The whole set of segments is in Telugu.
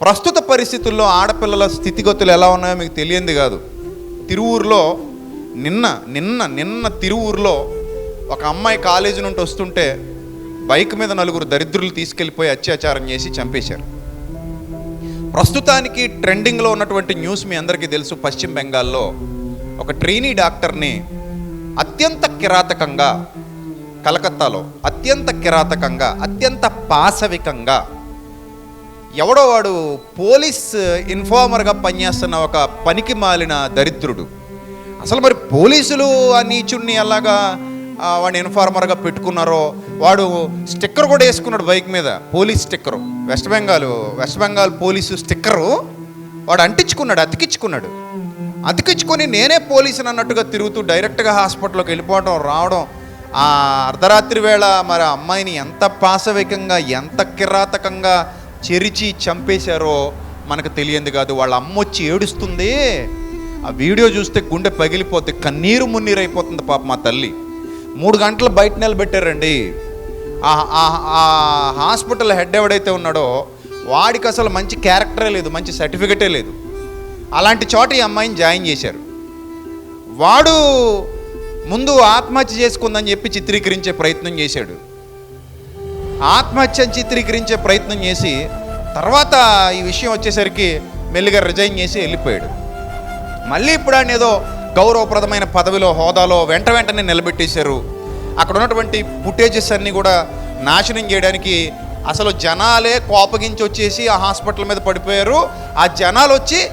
ప్రస్తుత పరిస్థితుల్లో ఆడపిల్లల స్థితిగతులు ఎలా ఉన్నాయో మీకు తెలియంది కాదు. తిరువూరులో నిన్న నిన్న నిన్న తిరువూరులో ఒక అమ్మాయి కాలేజీ నుండి వస్తుంటే బైక్ మీద నలుగురు దరిద్రులు తీసుకెళ్ళిపోయి అత్యాచారం చేసి చంపేశారు. ప్రస్తుతానికి ట్రెండింగ్లో ఉన్నటువంటి న్యూస్ మీ అందరికీ తెలుసు. పశ్చిమ బెంగాల్లో ఒక ట్రైనీ డాక్టర్ని అత్యంత కిరాతకంగా కలకత్తాలో అత్యంత కిరాతకంగా అత్యంత పాశవికంగా ఎవడో వాడు పోలీస్ ఇన్ఫార్మర్గా పనిచేస్తున్న ఒక పనికి మాలిన దరిద్రుడు. అసలు మరి పోలీసులు ఆ నీచుడిని ఎలాగా వాడిని ఇన్ఫార్మర్గా పెట్టుకున్నారో వాడు స్టిక్కర్ కూడా వేసుకున్నాడు బైక్ మీద police sticker. West Bengal West Bengal police sticker వాడు అంటించుకున్నాడు అతికించుకున్నాడు. అతికించుకొని నేనే పోలీసుని అన్నట్టుగా తిరుగుతూ డైరెక్ట్గా హాస్పిటల్లోకి వెళ్ళిపోవడం రావడం ఆ అర్ధరాత్రి వేళ మరి అమ్మాయిని ఎంత పాశవికంగా ఎంత కిరాతకంగా చెరిచి చంపేశారో మనకు తెలియంది కాదు. వాళ్ళ అమ్మ వచ్చి ఏడుస్తుంది. ఆ వీడియో చూస్తే గుండె పగిలిపోతే కన్నీరు మున్నీరు అయిపోతుంది పాప మా తల్లి. మూడు గంటలు బయట నిలబెట్టారండి. ఆ- ఆ హాస్పిటల్ హెడ్ ఎవడైతే ఉన్నాడో వాడికి అసలు మంచి క్యారెక్టరే లేదు మంచి సర్టిఫికెటే లేదు. అలాంటి చోట ఈ అమ్మాయిని జాయిన్ చేశారు. వాడు ముందు ఆత్మహత్య చేసుకుందని చెప్పి చిత్రీకరించే ప్రయత్నం చేశాడు. ఆత్మహత్యను చిత్రీకరించే ప్రయత్నం చేసి తర్వాత ఈ విషయం వచ్చేసరికి మెల్లిగా రిజైన్ చేసి వెళ్ళిపోయాడు. మళ్ళీ ఇప్పుడు ఆయన ఏదో గౌరవప్రదమైన పదవిలో హోదాలో వెంట వెంటనే నిలబెట్టేశారు. అక్కడ ఉన్నటువంటి ఫుటేజెస్ అన్నీ కూడా నాశనం చేయడానికి అసలు జనాలే కోపగించి వచ్చేసి ఆ హాస్పిటల్ మీద పడిపోయారు. ఆ జనాలు వచ్చి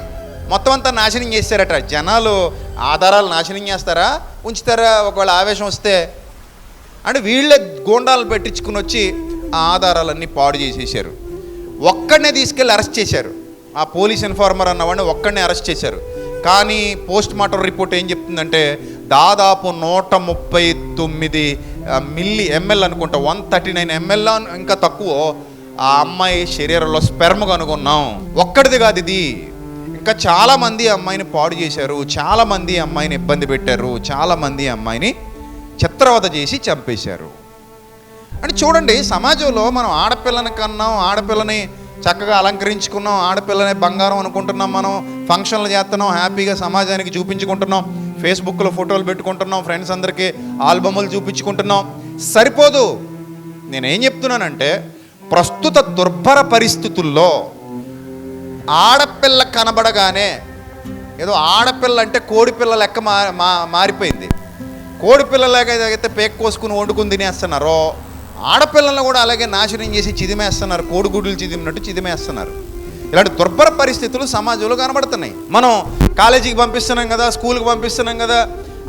మొత్తం అంతా నాశనం చేస్తారట జనాలు ఆధారాలు నాశనం చేస్తారా? ఉంచుతారా? ఒకవేళ ఆవేశం వస్తే? అంటే వీళ్ళే గోండాలు పెట్టించుకుని వచ్చి ఆ ఆధారాలన్నీ పాడు చేసేసారు ఒక్కడనే తీసుకెళ్ళి అరెస్ట్ చేశారు. ఆ పోలీస్ ఇన్ఫార్మర్ అన్నవాడిని ఒక్కడనే అరెస్ట్ చేశారు. కానీ పోస్ట్ మార్టం రిపోర్ట్ ఏం చెప్తుందంటే దాదాపు నూట ముప్పై తొమ్మిది మిల్లీ ఎంఎల్ అనుకుంటా వన్ థర్టీ నైన్ ఎంఎల్ ఇంకా తక్కువ. ఆ అమ్మాయి శరీరంలో స్పెర్మ్ కనుగొన్నాం. ఒక్కడిది కాదు ఇది. ఇంకా చాలామంది అమ్మాయిని పాడు చేశారు. చాలామంది అమ్మాయిని ఇబ్బంది పెట్టారు. చాలామంది అమ్మాయిని చిత్రవద చేసి చంపేశారు. అంటే చూడండి సమాజంలో మనం ఆడపిల్లని కన్నాం ఆడపిల్లని చక్కగా అలంకరించుకున్నాం ఆడపిల్లని బంగారం అనుకుంటున్నాం మనం ఫంక్షన్లు చేస్తున్నాం హ్యాపీగా సమాజానికి చూపించుకుంటున్నాం ఫేస్బుక్లో ఫోటోలు పెట్టుకుంటున్నాం ఫ్రెండ్స్ అందరికీ ఆల్బములు చూపించుకుంటున్నాం. సరిపోదు. నేనేం చెప్తున్నానంటే ప్రస్తుత దుర్భర పరిస్థితుల్లో ఆడపిల్ల కనబడగానే ఏదో ఆడపిల్ల అంటే కోడిపిల్ల లెక్క మా మారిపోయింది. కోడిపిల్లలాగా అయితే పేక్ కోసుకుని వండుకుని తినేస్తున్నారో ఆడపిల్లలను కూడా అలాగే నాశనం చేసి చిదిమేస్తున్నారు కోడిగుడ్లు చిదిమినట్టు చిదిమేస్తున్నారు. ఇలాంటి దుర్భర పరిస్థితులు సమాజంలో కనబడుతున్నాయి. మనం కాలేజీకి పంపిస్తున్నాం కదా స్కూల్కి పంపిస్తున్నాం కదా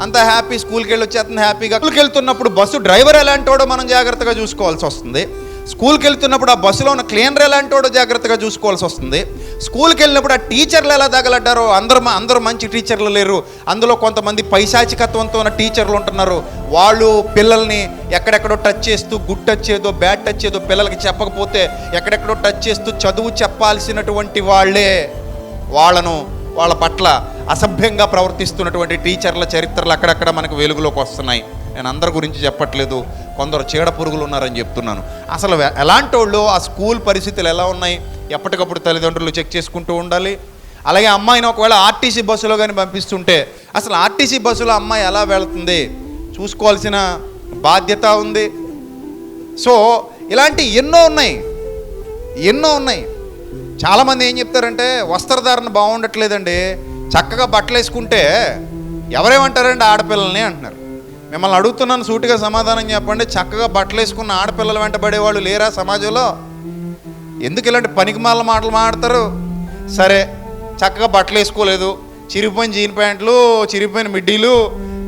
అంత హ్యాపీ స్కూల్కి వెళ్ళి వచ్చేస్తుంది హ్యాపీగా. స్కూల్కి వెళ్తున్నప్పుడు బస్సు డ్రైవర్ ఎలాంటి వాడో మనం జాగ్రత్తగా చూసుకోవాల్సి వస్తుంది. స్కూల్కి వెళ్తున్నప్పుడు ఆ బస్సులో ఉన్న క్లీనర్ ఎలాంటి వాడో జాగ్రత్తగా చూసుకోవాల్సి వస్తుంది. స్కూల్కి వెళ్ళినప్పుడు ఆ టీచర్లు ఎలా తగలడ్డారో అందరూ అందరూ మంచి టీచర్లు లేరు. అందులో కొంతమంది పైశాచికత్వంతో ఉన్న టీచర్లు ఉంటున్నారు. వాళ్ళు పిల్లల్ని ఎక్కడెక్కడో టచ్ చేస్తూ గుడ్ టచ్ ఏదో బ్యాడ్ టచ్ ఏదో పిల్లలకి చెప్పకపోతే ఎక్కడెక్కడో టచ్ చేస్తూ చదువు చెప్పాల్సినటువంటి వాళ్ళే. వాళ్ళను వాళ్ళ పట్ల అసభ్యంగా ప్రవర్తిస్తున్నటువంటి టీచర్ల చరిత్రలు అక్కడక్కడ మనకు వెలుగులోకి వస్తున్నాయి. నేను అందరి గురించి చెప్పట్లేదు. కొందరు చీడ పురుగులు ఉన్నారని చెప్తున్నాను. అసలు ఎలాంటి వాళ్ళు ఆ స్కూల్ పరిస్థితులు ఎలా ఉన్నాయి? ఎప్పటికప్పుడు తల్లిదండ్రులు చెక్ చేసుకుంటూ ఉండాలి. అలాగే అమ్మాయిని ఒకవేళ ఆర్టీసీ బస్సులో కానీ పంపిస్తుంటే అసలు ఆర్టీసీ బస్సులో అమ్మాయి ఎలా వెళ్తుంది? చూసుకోవాల్సిన బాధ్యత ఉంది. సో ఇలాంటి ఎన్నో ఉన్నాయి. ఎన్నో ఉన్నాయి. చాలామంది ఏం చెప్తారంటే వస్త్రధారణ బాగుండట్లేదండి. చక్కగా బట్టలు వేసుకుంటే ఎవరేమంటారండి ఆడపిల్లల్ని అంటున్నారు. మిమ్మల్ని అడుగుతున్నాను సూటిగా సమాధానం చెప్పండి. చక్కగా బట్టలు వేసుకున్న ఆడపిల్లలు వెంటబడేవాళ్ళు లేరా సమాజంలో? ఎందుకు ఇలాంటి పనికిమాల మాటలు మాడతారు సరే చక్కగా బట్టలు వేసుకోలేదు. చిరిగిపోయిన జీన్ ప్యాంట్లు చిరిగిపోయిన మిడ్డీలు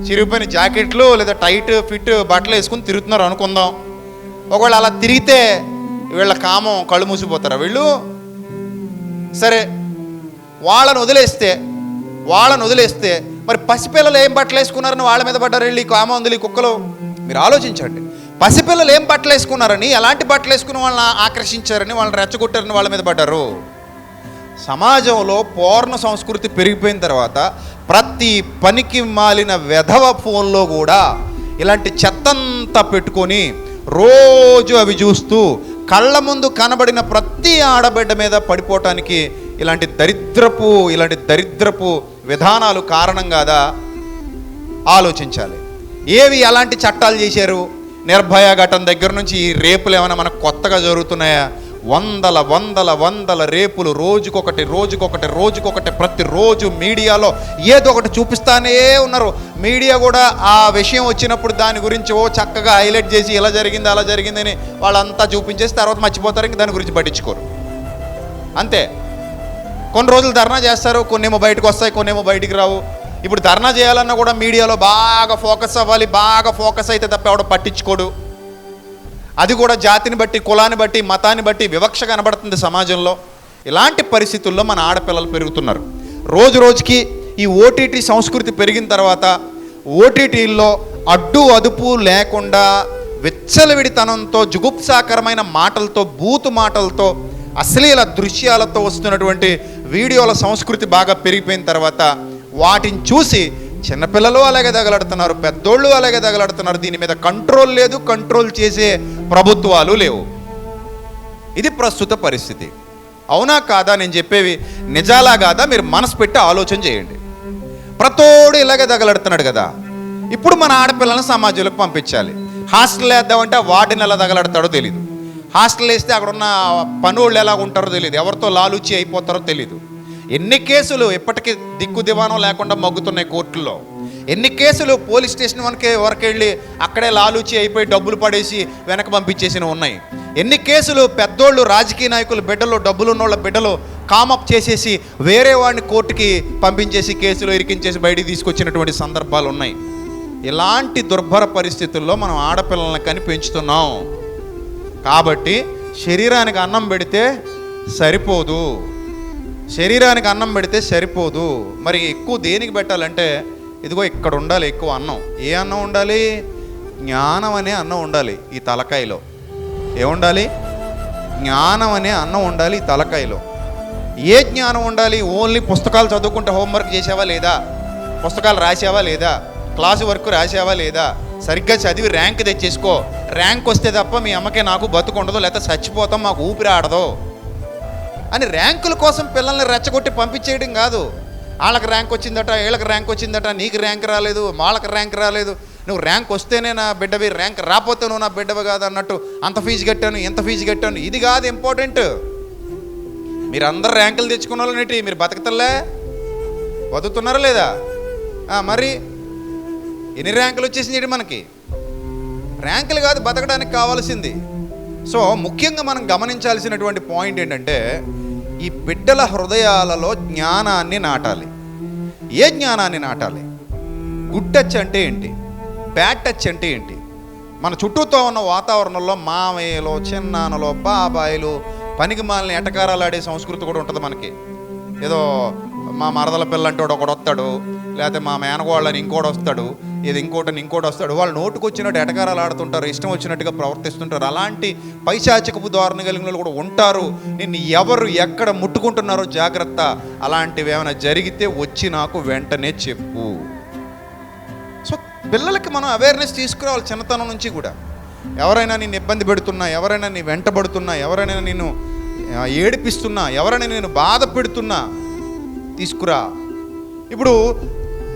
చిరిగిపోయిన జాకెట్లు లేదా టైట్ ఫిట్ బట్టలు వేసుకుని తిరుగుతున్నారు అనుకుందాం. ఒకవేళ అలా తిరిగితే వీళ్ళ కామం కళ్ళు మూసిపోతారా వీళ్ళు? సరే వాళ్ళని వదిలేస్తే వాళ్ళని వదిలేస్తే మరి పసిపిల్లలు ఏం బట్టలు వేసుకున్నారని వాళ్ళ మీద పడ్డారు వెళ్ళి? ఈ కామ ఉంది ఈ కుక్కలు? మీరు ఆలోచించండి. పసిపిల్లలు ఏం బట్టలు వేసుకున్నారని ఎలాంటి బట్టలు వేసుకుని వాళ్ళని ఆకర్షించారని వాళ్ళని రెచ్చగొట్టారని వాళ్ళ మీద పడ్డారు? సమాజంలో పూర్ణ సంస్కృతి పెరిగిపోయిన తర్వాత ప్రతి పనికి మాలిన వెధవ ఫోన్లో కూడా ఇలాంటి చెత్తంతా పెట్టుకొని రోజు అవి చూస్తూ కళ్ళ ముందు కనబడిన ప్రతి ఆడబిడ్డ మీద పడిపోవటానికి ఇలాంటి దరిద్రపు ఇలాంటి దరిద్రపు విధానాలు కారణం కాదా ఆలోచించాలి. ఏవి ఎలాంటి చట్టాలు చేశారు? నిర్భయ ఘటన దగ్గర నుంచి ఈ రేపులు ఏమైనా మనకు కొత్తగా జరుగుతున్నాయా? వందల వందల వందల రేపులు రోజుకొకటి రోజుకొకటి రోజుకొకటి ప్రతిరోజు మీడియాలో ఏదో ఒకటి చూపిస్తానే ఉన్నారు. మీడియా కూడా ఆ విషయం వచ్చినప్పుడు దాని గురించి ఓ చక్కగా హైలైట్ చేసి ఇలా జరిగింది అలా జరిగిందని వాళ్ళంతా చూపించేసి తర్వాత మర్చిపోతారు ఇంక దాని గురించి పట్టించుకోరు. అంతే. కొన్ని రోజులు ధర్నా చేస్తారు కొన్నేమో బయటకు వస్తాయి కొన్నేమో బయటికి రావు. ఇప్పుడు ధర్నా చేయాలన్నా కూడా మీడియాలో బాగా ఫోకస్ అవ్వాలి బాగా ఫోకస్ అయితే తప్ప ఎవడ పట్టించుకోడు. అది కూడా జాతిని బట్టి కులాన్ని బట్టి మతాన్ని బట్టి వివక్ష కనబడుతుంది సమాజంలో. ఇలాంటి పరిస్థితుల్లో మన ఆడపిల్లలు పెరుగుతున్నారు. రోజు రోజుకి ఈ ఓటీటీ సంస్కృతి పెరిగిన తర్వాత ఓటీటీల్లో అడ్డు అదుపు లేకుండా విచ్చలవిడితనంతో జుగుప్సాకరమైన మాటలతో బూతు మాటలతో అశ్లీల దృశ్యాలతో వస్తున్నటువంటి వీడియోల సంస్కృతి బాగా పెరిగిపోయిన తర్వాత వాటిని చూసి చిన్నపిల్లలు అలాగే తగలడుతున్నారు పెద్దోళ్ళు అలాగే తగలడుతున్నారు దీని మీద కంట్రోల్ లేదు కంట్రోల్ చేసే ప్రభుత్వాలు లేవు. ఇది ప్రస్తుత పరిస్థితి. అవునా కాదా నేను చెప్పేవి నిజాలా కాదా మీరు మనసు పెట్టి ఆలోచన చేయండి. ప్రతోడు ఇలాగే తగలడుతున్నాడు కదా. ఇప్పుడు మన ఆడపిల్లలను సమాజంలోకి పంపించాలి. హాస్టల్ వేద్దామంటే వాటిని ఎలా తగలడతాడో తెలియదు హాస్టల్ వేస్తే అక్కడ ఉన్న పనులు ఎలా ఉంటారో తెలియదు ఎవరితో లాలుచి అయిపోతారో తెలియదు ఎన్ని కేసులు ఇప్పటికీ దిక్కు దివానం లేకుండా మగ్గుతున్నాయి కోర్టుల్లో. ఎన్ని కేసులు పోలీస్ స్టేషన్ వరకే వరకు వెళ్ళి అక్కడే లాలుచి అయిపోయి డబ్బులు పడేసి వెనక పంపించేసినవి ఉన్నాయి. ఎన్ని కేసులు పెద్దోళ్ళు రాజకీయ నాయకులు బిడ్డలు డబ్బులు ఉన్నోళ్ళ బిడ్డలు కామప్ చేసేసి వేరే వాడిని కోర్టుకి పంపించేసి కేసులు ఇరికించేసి బయటికి తీసుకొచ్చినటువంటి సందర్భాలు ఉన్నాయి. ఇలాంటి దుర్భర పరిస్థితుల్లో మనం ఆడపిల్లల్ని కని పెంచుతున్నాం కాబట్టి శరీరానికి అన్నం పెడితే సరిపోదు. శరీరానికి అన్నం పెడితే సరిపోదు. మరి ఎక్కువ దేనికి పెట్టాలంటే ఇదిగో ఇక్కడ ఉండాలి ఎక్కువ అన్నం. ఏ అన్నం ఉండాలి? జ్ఞానం అనే అన్నం ఉండాలి ఈ తలకాయలో. ఏముండాలి? జ్ఞానం అనే అన్నం ఉండాలి ఈ తలకాయలో. ఏ జ్ఞానం ఉండాలి? ఓన్లీ పుస్తకాలు చదువుకుంటే హోంవర్క్ చేసావా లేదా? పుస్తకాలు రాసావా లేదా? క్లాసు వర్క్ రాసావా లేదా? సరిగ్గా చదివి ర్యాంక్ తెచ్చేసుకో. ర్యాంక్ వస్తే తప్ప మీ అమ్మకే నాకు బతుకుండదు లేకపోతే చచ్చిపోతాం మాకు ఊపిరి ఆడదు. అని ర్యాంకుల కోసం పిల్లల్ని రెచ్చగొట్టి పంపించేయడం కాదు. వాళ్ళకి ర్యాంక్ వచ్చిందట వీళ్ళకి ర్యాంక్ వచ్చిందట నీకు ర్యాంక్ రాలేదు వాళ్ళకి ర్యాంక్ రాలేదు. నువ్వు ర్యాంక్ వస్తేనే నా బిడ్డవి ర్యాంక్ రాకపోతే నువ్వు నా బిడ్డవి కాదు అన్నట్టు అంత ఫీజు కట్టాను ఎంత ఫీజు కట్టాను. ఇది కాదు ఇంపార్టెంట్. మీరు అందరు ర్యాంకులు తెచ్చుకున్న వాళ్ళనేటి మీరు బతకతలే బతుకుతున్నారా లేదా? మరి ఎన్ని ర్యాంకులు వచ్చేసినాయి మనకి? ర్యాంకులు కాదు బతకడానికి కావాల్సింది. సో ముఖ్యంగా మనం గమనించాల్సినటువంటి పాయింట్ ఏంటంటే ఈ బిడ్డల హృదయాలలో జ్ఞానాన్ని నాటాలి. ఏ జ్ఞానాన్ని నాటాలి? గుడ్ టచ్ అంటే ఏంటి? బ్యాడ్ టచ్ అంటే ఏంటి? మన చుట్టూతో ఉన్న వాతావరణంలో మామయ్యలు చిన్నాన్నలు బాబాయిలు పనికి మాలని ఎటకారాలు ఆడే సంస్కృతి కూడా ఉంటుంది మనకి. ఏదో మా మరదల పిల్ల అంటే ఒకడు వస్తాడు లేకపోతే మా మేనగోళ్ళని ఇంకోటి వస్తాడు ఇది ఇంకోటని ఇంకోటి వస్తాడు వాళ్ళు నోటుకు వచ్చినట్టు ఎటకారాలు ఆడుతుంటారు ఇష్టం వచ్చినట్టుగా ప్రవర్తిస్తుంటారు. అలాంటి పైశాచికపు ధోరణి కలిగిన వాళ్ళు కూడా ఉంటారు. నిన్ను ఎవరు ఎక్కడ ముట్టుకుంటున్నారో జాగ్రత్త. అలాంటివి ఏమైనా జరిగితే వచ్చి నాకు వెంటనే చెప్పు. సో పిల్లలకి మనం అవేర్నెస్ తీసుకురావాలి చిన్నతనం నుంచి కూడా. ఎవరైనా నిన్ను ఇబ్బంది పెడుతున్నా ఎవరైనా నీ వెంటబడుతున్నా ఎవరైనా నేను ఏడిపిస్తున్నా ఎవరైనా నేను బాధ పెడుతున్నా తీసుకురా. ఇప్పుడు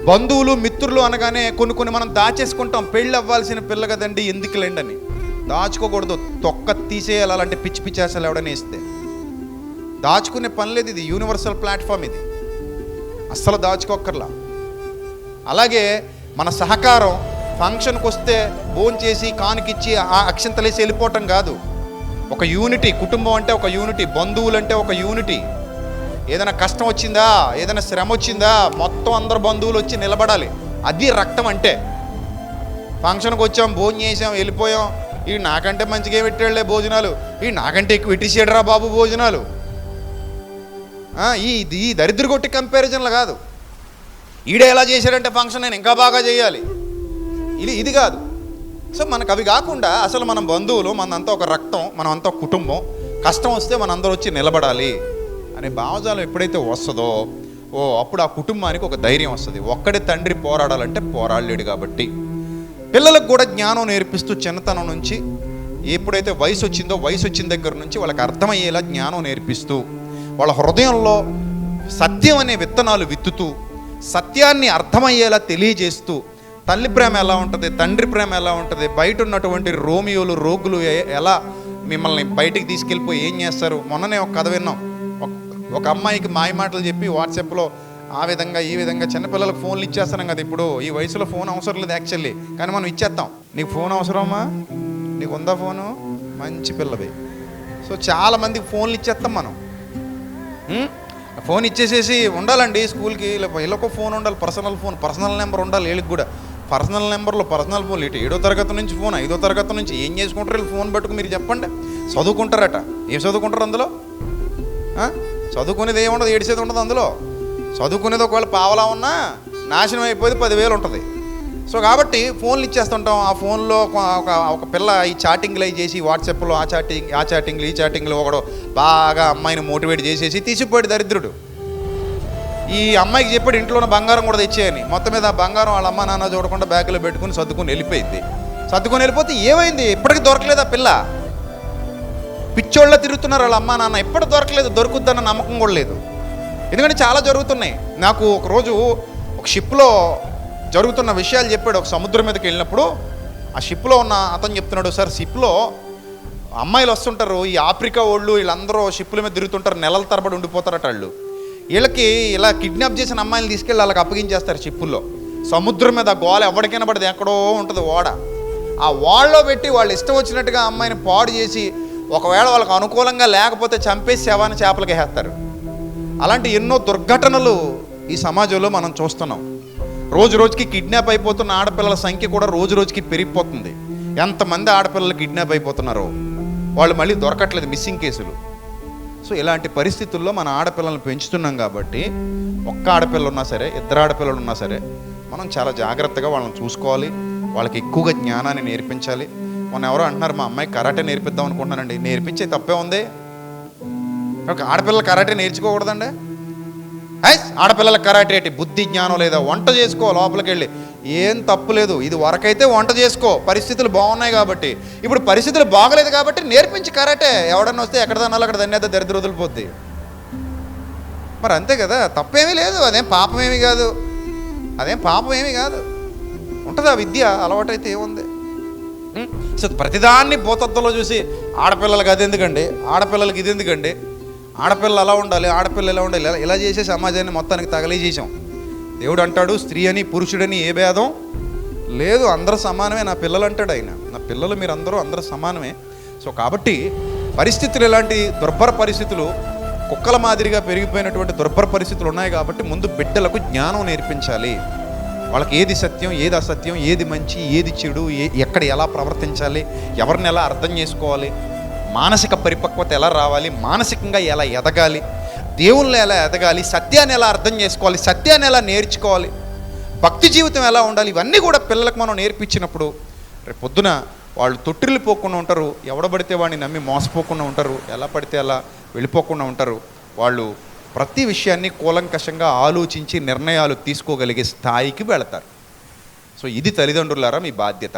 బంధువులు మిత్రులు అనగానే కొన్ని కొన్ని మనం దాచేసుకుంటాం. పెళ్ళి అవ్వాల్సిన పిల్ల కదండి ఎందుకులేండి అని దాచుకోకూడదు. తొక్క తీసేయాలి అలాంటి పిచ్చి పిచ్చి అసలు ఎవడైనా ఇస్తే దాచుకునే పని లేదు ఇది. యూనివర్సల్ ప్లాట్ఫామ్ ఇది. అస్సలు దాచుకోక్కర్లా. అలాగే మన సహకారం ఫంక్షన్కి వస్తే భోజనం చేసి కానుకిచ్చి ఆ అక్షంతలేసి వెళ్ళిపోవటం కాదు. ఒక యూనిటీ కుటుంబం అంటే ఒక యూనిటీ బంధువులు అంటే ఒక యూనిటీ. ఏదైనా కష్టం వచ్చిందా? ఏదైనా శ్రమ వచ్చిందా? మొత్తం అందరు బంధువులు వచ్చి నిలబడాలి. అది రక్తం అంటే. ఫంక్షన్కి వచ్చాం భోజనం చేసాం వెళ్ళిపోయాం. ఈ నాకంటే మంచిగా పెట్టాడులే భోజనాలు? ఈ నాకంటే ఎక్కువ ఇట్టిసాడురా బాబు భోజనాలు? ఈ ఈ దరిద్ర కొట్టి కంపారిజన్లు కాదు. ఈడ ఎలా చేశాడంటే ఫంక్షన్ నేను ఇంకా బాగా చేయాలి. ఇది ఇది కాదు. సో మనకు అవి కాకుండా అసలు మనం బంధువులు మనంతా ఒక రక్తం మనమంతా కుటుంబం కష్టం వస్తే మనందరూ వచ్చి నిలబడాలి. అనే భావజాలం ఎప్పుడైతే వస్తుందో ఓ అప్పుడు ఆ కుటుంబానికి ఒక ధైర్యం వస్తుంది. ఒక్కడే తండ్రి పోరాడాలంటే పోరాడలేడు కాబట్టి. పిల్లలకు కూడా జ్ఞానం నేర్పిస్తూ చిన్నతనం నుంచి ఎప్పుడైతే వయసు వచ్చిందో వయసు వచ్చిన దగ్గర నుంచి వాళ్ళకి అర్థమయ్యేలా జ్ఞానం నేర్పిస్తూ వాళ్ళ హృదయంలో సత్యం అనే విత్తనాలు విత్తుతూ సత్యాన్ని అర్థమయ్యేలా తెలియజేస్తూ తల్లి ప్రేమ ఎలా ఉంటుంది తండ్రి ప్రేమ ఎలా ఉంటుంది బయట ఉన్నటువంటి రోమియోలు రోగులు ఎలా మిమ్మల్ని బయటికి తీసుకెళ్ళిపోయి ఏం చేస్తారు? మొన్ననే ఒక కథ విన్నాం. ఒక- అమ్మాయికి మాయ మాటలు చెప్పి వాట్సాప్లో ఆ విధంగా ఈ విధంగా చిన్నపిల్లలకు ఫోన్లు ఇచ్చేస్తున్నాం కదా ఇప్పుడు. ఈ వయసులో ఫోన్ అవసరం లేదు యాక్చువల్లీ. కానీ మనం ఇచ్చేస్తాం. నీకు ఫోన్ అవసరమా నీకు ఉందా ఫోను? మంచి పిల్లవి సో చాలా మందికి ఫోన్లు ఇచ్చేస్తాం మనం. ఫోన్ ఇచ్చేసేసి ఉండాలండి స్కూల్కి. వీళ్ళకు ఫోన్ ఉండాలి పర్సనల్ ఫోన్ పర్సనల్ నెంబర్ ఉండాలి వీళ్ళకి కూడా. పర్సనల్ నెంబర్లో పర్సనల్ ఫోన్ ఇటు ఏడో తరగతి నుంచి ఫోన్ ఐదో తరగతి నుంచి ఏం చేసుకుంటారు వీళ్ళు ఫోన్ పట్టుకు మీరు చెప్పండి. చదువుకుంటారట. ఏం చదువుకుంటారు అందులో? చదువుకునేది ఏముండదు ఏడిసేది ఉండదు అందులో. చదువుకునేది ఒకవేళ పావలా ఉన్నా నాశనం అయిపోతే పదివేలు ఉంటుంది. సో కాబట్టి ఫోన్లు ఇచ్చేస్తుంటాం. ఆ ఫోన్లో ఒక ఒక- పిల్ల ఈ చాటింగ్లు అవి చేసి వాట్సాప్లో ఆ చాటింగ్ ఆ చాటింగ్లు ఈ చాటింగ్లు ఒకడు బాగా అమ్మాయిని మోటివేట్ చేసేసి తీసిపోయాడు దరిద్రుడు. ఈ అమ్మాయికి చెప్పాడు ఇంట్లో ఉన్న బంగారం కూడా తెచ్చేయని. మొత్తం మీద ఆ బంగారం వాళ్ళ అమ్మ నాన్న చూడకుండా బ్యాగులో పెట్టుకుని సర్దుకుని వెళ్ళిపోయింది. సర్దుకుని వెళ్ళిపోతే ఏమైంది? ఇప్పటికీ దొరకలేదు ఆ పిల్ల. పిచ్చోళ్ళ తిరుగుతున్నారు వాళ్ళ అమ్మ నాన్న. ఎప్పుడు దొరకలేదు దొరుకుద్దన్న నమ్మకం కూడా లేదు. ఎందుకంటే చాలా జరుగుతున్నాయి. నాకు ఒకరోజు ఒక షిప్లో జరుగుతున్న విషయాలు చెప్పాడు. ఒక సముద్రం మీదకి వెళ్ళినప్పుడు ఆ షిప్లో ఉన్న అతను చెప్తున్నాడు సార్ షిప్లో అమ్మాయిలు వస్తుంటారు. ఈ ఆఫ్రికా వాళ్ళు వీళ్ళందరూ షిప్పుల మీద తిరుగుతుంటారు. నెలల తరబడి ఉండిపోతారట వాళ్ళు. వీళ్ళకి ఇలా కిడ్నాప్ చేసిన అమ్మాయిలు తీసుకెళ్ళి వాళ్ళకి అప్పగించేస్తారు షిప్పుల్లో. సముద్రం మీద ఆ గోల ఎవరికైనా పడదు ఎక్కడో ఉంటుంది ఓడ. ఆ వాళ్ళలో పెట్టి వాళ్ళు ఇష్టం వచ్చినట్టుగా అమ్మాయిని పాడు చేసి ఒకవేళ వాళ్ళకి అనుకూలంగా లేకపోతే చంపేసి శవాన్ని చేపలకి వేస్తారు అలాంటి ఎన్నో దుర్ఘటనలు ఈ సమాజంలో మనం చూస్తున్నాం. రోజు రోజుకి కిడ్నాప్ అయిపోతున్న ఆడపిల్లల సంఖ్య కూడా రోజు రోజుకి పెరిగిపోతుంది. ఎంతమంది ఆడపిల్లలు కిడ్నాప్ అయిపోతున్నారో వాళ్ళు మళ్ళీ దొరకట్లేదు మిస్సింగ్ కేసులు. సో ఇలాంటి పరిస్థితుల్లో మన ఆడపిల్లల్ని పెంచుతున్నాం కాబట్టి ఒక్క ఆడపిల్ల ఉన్నా సరే ఇద్దరు ఆడపిల్లలు ఉన్నా సరే మనం చాలా జాగ్రత్తగా వాళ్ళని చూసుకోవాలి. వాళ్ళకి ఎక్కువగా జ్ఞానాన్ని నేర్పించాలి. మొన్న ఎవరో అంటున్నారు మా అమ్మాయి కరాటే నేర్పిద్దాం అనుకుంటున్నానండి. నేర్పించే తప్పే ఉంది. ఒక ఆడపిల్లలు కరాటే నేర్చుకోకూడదండి. హైస్ ఆడపిల్లల కరాటే ఏంటి? బుద్ధి జ్ఞానం లేదా? వంట చేసుకో లోపలికి వెళ్ళి ఏం తప్పు లేదు. ఇది వరకైతే వంట చేసుకో. పరిస్థితులు బాగున్నాయి కాబట్టి. ఇప్పుడు పరిస్థితులు బాగలేదు కాబట్టి నేర్పించి కరాటే. ఎవడన్నా వస్తే ఎక్కడ తన్నాలో అక్కడ దన్నేదో దరిద్ర వదిలిపోద్ది. మరి అంతే కదా. తప్పేమీ లేదు. అదేం పాపమేమీ కాదు. అదేం పాపం ఏమీ కాదు. ఉంటుంది ఆ విద్య? అలవాటైతే ఏముంది? సో ప్రతిదాన్ని భూతత్వంలో చూసి ఆడపిల్లలకి అది ఎందుకండి? ఆడపిల్లలకి ఇది ఎందుకండి? ఆడపిల్ల అలా ఉండాలి ఆడపిల్ల ఎలా ఉండాలి? ఇలా- ఇలా చేసే సమాజాన్ని మొత్తానికి తగలేసేసాం. దేవుడు అంటాడు స్త్రీ అని పురుషుడని ఏ భేదం లేదు. అందరూ సమానమే. నా పిల్లలు అంటాడు ఆయన. నా పిల్లలు మీరు అందరూ అందరూ సమానమే. సో కాబట్టి పరిస్థితులు ఎలాంటి దుర్భర పరిస్థితులు కుక్కల మాదిరిగా పెరిగిపోయినటువంటి దుర్భర పరిస్థితులు ఉన్నాయి కాబట్టి ముందు బిడ్డలకు జ్ఞానం నేర్పించాలి. వాళ్ళకి ఏది సత్యం ఏది అసత్యం ఏది మంచి ఏది చెడు ఏ ఎక్కడ ఎలా ప్రవర్తించాలి ఎవరిని ఎలా అర్థం చేసుకోవాలి మానసిక పరిపక్వత ఎలా రావాలి మానసికంగా ఎలా ఎదగాలి దేవుళ్ళు ఎలా ఎదగాలి సత్యాన్ని ఎలా అర్థం చేసుకోవాలి సత్యాన్ని ఎలా నేర్చుకోవాలి భక్తి జీవితం ఎలా ఉండాలి ఇవన్నీ కూడా పిల్లలకు మనం నేర్పించినప్పుడు రేపు పొద్దున వాళ్ళు తొట్టిల్లు పోకుండా ఉంటారు ఎవడబడితే వాడిని నమ్మి మోసపోకుండా ఉంటారు ఎలా పడితే అలా వెళ్ళిపోకుండా ఉంటారు వాళ్ళు ప్రతి విషయాన్ని కూలంకషంగా ఆలోచించి నిర్ణయాలు తీసుకోగలిగే స్థాయికి వెళతారు. సో ఇది తల్లిదండ్రులారా మీ బాధ్యత.